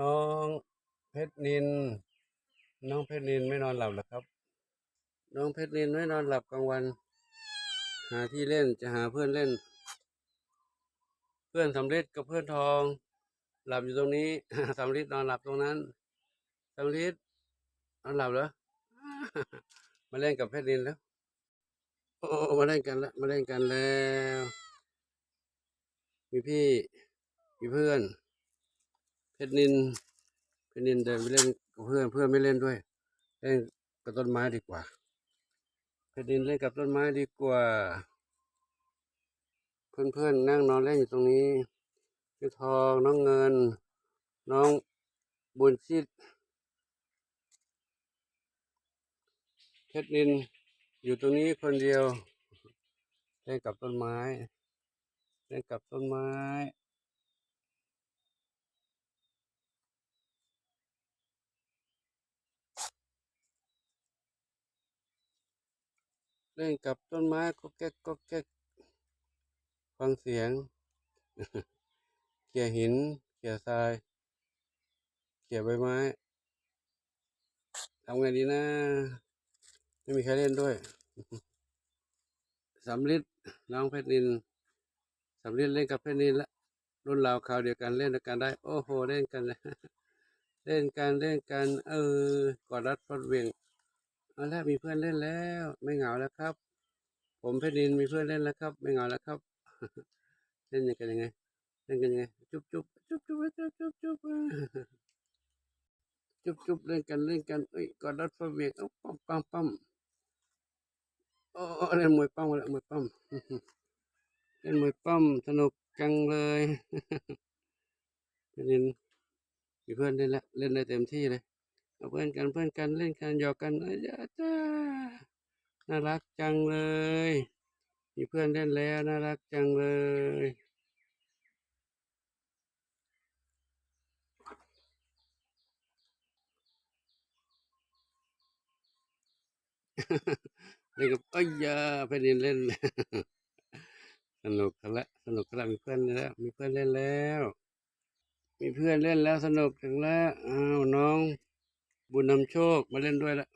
น้องเพชรนิน น้องเพชรนินไม่นอนหลับหรอครับ น้องเพชรนินไม่นอนหลับกลางวัน หาที่เล่นจะหาเพื่อนเล่น เพื่อนสำเร็จกับเพื่อนทอง หลับอยู่ตรงนี้สำริดนอนหลับตรงนั้นสำริดนอนหลับเหรอมาเล่นกับเพชรนินแล้วโอ้มาเล่นกันแล้วมาเล่นกันแล้ว มีพี่มีเพื่อน ชรนินเพชรนินเดินไปเล่นกับเพื่อนเพื่อนไม่เล่นด้วย เล่นกับต้นไม้ดีกว่าเพชรนินเล่นกับต้นไม้ดีกว่า เพื่อนเพื่อนนั่งนอนเล่นอยู่ตรงนี้พี่ทองน้องเงิน น้องบุญชิดเพชรนินอยู่ตรงนี้คนเดียว เล่นกับต้นไม้ เล่นกับต้นไม้ เล่นกับต้นไม้ก็แก๊กก็แก๊กฟังเสียง เขี่ยหิน เขี่ยทราย เขี่ยใบไม้ทำไงดีนะ ไม่มีใครเล่นด้วยสำลิดน้องเพชรนินสำลิดเล่นกับเพชรนินละรุ่นราวคราวเดียวกันเล่นกันได้ โอ้โห เล่นกัน เลยเล่นกันเล่นกัน เออกอดรัดฟัดเวียง เอาละมีเพื่อนเล่นแล้ว ไม่เหงาแล้วครับ ผมเพชรนินมีเพื่อนเล่นแล้วครับ ไม่เหงาแล้วครับ เล่นกันยังไงเล่นกันยังไงจุ๊บจุ๊บจุ๊บจุ๊บจุ๊บจุ๊บจุ๊บจุ๊บจุ๊บเล่นกันเล่นกันเอ้ยกอดรัดฟัดเวียงเอาปั๊มปั๊มปั๊มโอ้เล่นมวยปั้มแล้วมวยปั้มเล่นมวยปั้มสนุกจังเลยเพชรนินมีเพื่อนเล่นแล้วเล่นได้เต็มที่เลย เอาเพื่อนกันเพื่อนกันเล่นกันหยอกกันเอ้ยจ้าจ้าน่ารักจังเลย มีเพื่อนเล่นแล้วน่ารักจังเลยเล่นกับเอ้ยยาเพนินเล่นสนุกแล้วสนุกแล้วมีเพื่อนแล้ว มีเพื่อนเล่นแล้ว มีเพื่อนเล่นแล้วสนุกจังแล้วอ้าวน้อง บุญนำโชคมาเล่นด้วยแล้ว